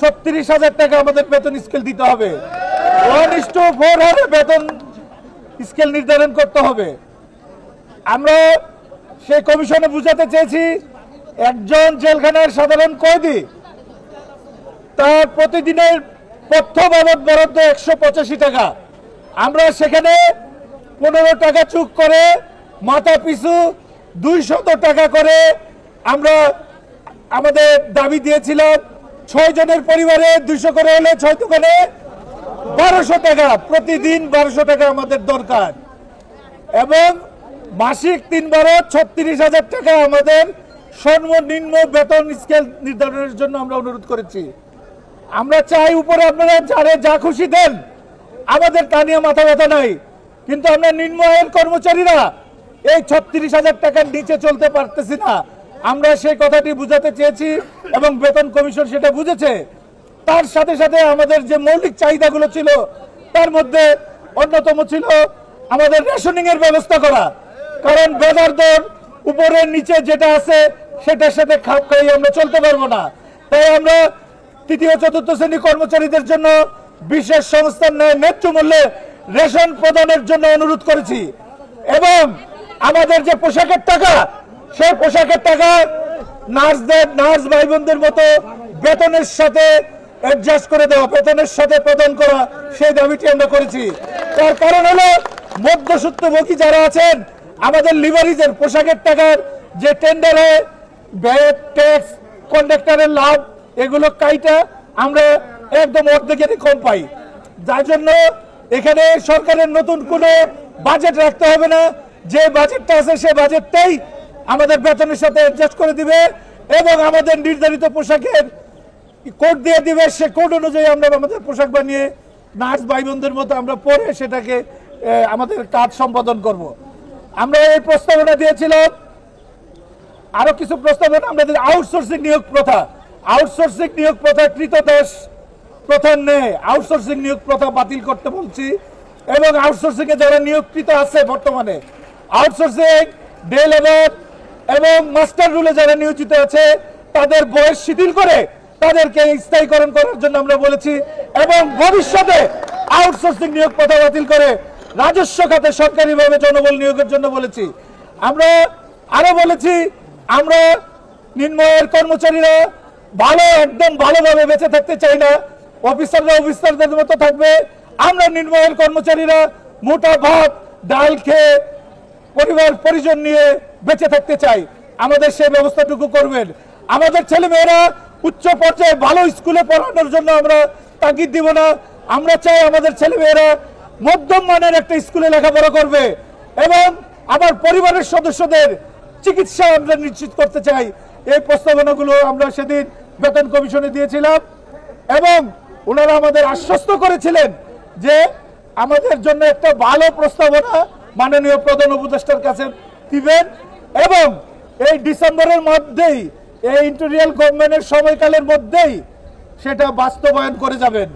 ছত্রিশ হাজার টাকা আমাদের বেতন স্কেল দিতে হবে। বেতন স্কেল নির্ধারণ করতে হবে। আমরা সেই কমিশনে বুঝাতে চেয়েছি, একজন জেলখানার সাধারণ কয়েদি, তার প্রতিদিনের পথ্য বাবদ বরাদ্দ একশো পঁচাশি টাকা। আমরা সেখানে পনেরো টাকা চুক করে মাথা পিছু দুইশত টাকা করে আমরা আমাদের দাবি দিয়েছিলাম। ছয় জনের পরিবারে দুইশো করে হলে ছয় দোকানে বারোশো টাকা। প্রতিদিন বারোশো টাকা আমাদের দরকার। এবং মাসিক তিন বারো ছত্রিশ হাজার টাকা আমাদের সর্বনিম্ন বেতন স্কেল নির্ধারণের জন্য আমরা অনুরোধ করেছি। আমরা চাই উপরে আপনারা যারে যা খুশি দেন, আমাদের তা নিয়ে মাথা ব্যথা নাই। কিন্তু আমরা নিম্ন আয়ের কর্মচারীরা এই ছত্রিশ হাজার টাকার নিচে চলতে পারতেছি না। আমরা সেই কথাটি বুঝাতে চেয়েছি এবং বেতন কমিশন সেটা বুঝেছে। তার সাথে সাথে আমাদের যে মৌলিক চাহিদাগুলো ছিল, তার মধ্যে অন্যতম ছিল আমাদের রেশনিং এর ব্যবস্থা করা। কারণ বাজার দর উপরের নিচে যেটা আছে, সেটার সাথে খাপ খাইয়ে আমরা চলতে পারব না। তাই আমরা তৃতীয়, চতুর্থ শ্রেণি কর্মচারীদের জন্য বিশেষ সংস্থার ন্যায় ন্যায্য মূল্যে রেশন প্রদানের জন্য অনুরোধ করেছি। এবং আমাদের যে পোশাকের টাকা সেই পোশাকের টাকা নার্সদের, নার্স ভাই বোনদের মতো বেতনের সাথে অ্যাডজাস্ট করে দেওয়া, বেতনের সাথে প্রদান করা, সেই দাবিটি আমরা করেছি। তার কারণ হলো মধ্যসূত্রভোগী যারা আছেন, আমাদের লিভারিজের পোশাকের টাকার যে টেন্ডারে ব্যাট ট্যাক্স কন্ডাক্টরের লাভ, এগুলো কাইটা আমরা একদম অর্ধেকেরই কম পাই। যার জন্য এখানে সরকারের নতুন কোনো বাজেট রাখতে হবে না। যে বাজেটটা আছে সে বাজেটটাই আমাদের বেতনের সাথে অ্যাডজাস্ট করে দিবে এবং আমাদের নির্ধারিত পোশাকের কোড দিয়ে দিবে। সে কোড অনুযায়ী আমরা আমাদের পোশাক বানিয়ে নার্স ভাই বোনদের মতো আমরা পরে সেটাকে আমাদের কাজ সম্পাদন করব। আমরা এই প্রস্তাবনা দিয়েছিলাম। আরও কিছু প্রস্তাবনা, আমাদের আউটসোর্সিং নিয়োগ প্রথা। আউটসোর্সিং নিয়োগ প্রথা কৃতদাস প্রথার নেই আউটসোর্সিং নিয়োগ প্রথা বাতিল করতে বলছি। এবং আউটসোর্সিং এ যারা নিয়োগকৃত আছে বর্তমানে আউটসোর্সিং ডে লেবার এবং মাস্টার রুলে যারা নিয়োজিত আছে, তাদের বয়স শিথিল করে তাদেরকে স্থায়ীকরণ করার জন্য আমরা বলেছি এবং ভবিষ্যতে আউটসোর্সিং নিয়োগ প্রথা বাতিল করে রাজস্ব খাতে সরকারিভাবে জনবল নিয়োগের জন্য বলেছি। আমরা আরও বলেছি, আমরা নিম্নয়ের কর্মচারীরা ভালো, একদম ভালোভাবে বেঁচে থাকতে চাই না। অফিসাররা অফিসারদের মতো থাকবে। আমরা নিম্নয়ের কর্মচারীরা মোটা ভাত, ডাল খেয়ে পরিবার পরিজন নিয়ে বেঁচে থাকতে চাই। আমাদের সেই ব্যবস্থাটুকু করবেন। আমাদের ছেলে মেয়েরা উচ্চ পর্যায়ে ভালো স্কুলে পড়ানোর জন্য আমরা তাগিদ দিব না। আমরা চাই আমাদের ছেলে মেয়েরা মধ্যম মানের একটা স্কুলে লেখাপড়া করবে এবং আমার পরিবারের সদস্যদের চিকিৎসা আমরা নিশ্চিত করতে চাই। এই প্রস্তাবনাগুলো আমরা সেদিন বেতন কমিশনে দিয়েছিলাম এবং ওনারা আমাদের আশ্বস্ত করেছিলেন যে আমাদের জন্য একটা ভালো প্রস্তাবনা মাননীয় প্রধান উপদেষ্টার কাছে দিবেন। এবং এই ডিসেম্বরের মধ্যেই এই ইন্টেরিয়াল গভর্নমেন্টের সময়কালের মধ্যেই সেটা বাস্তবায়ন করে যাবেন।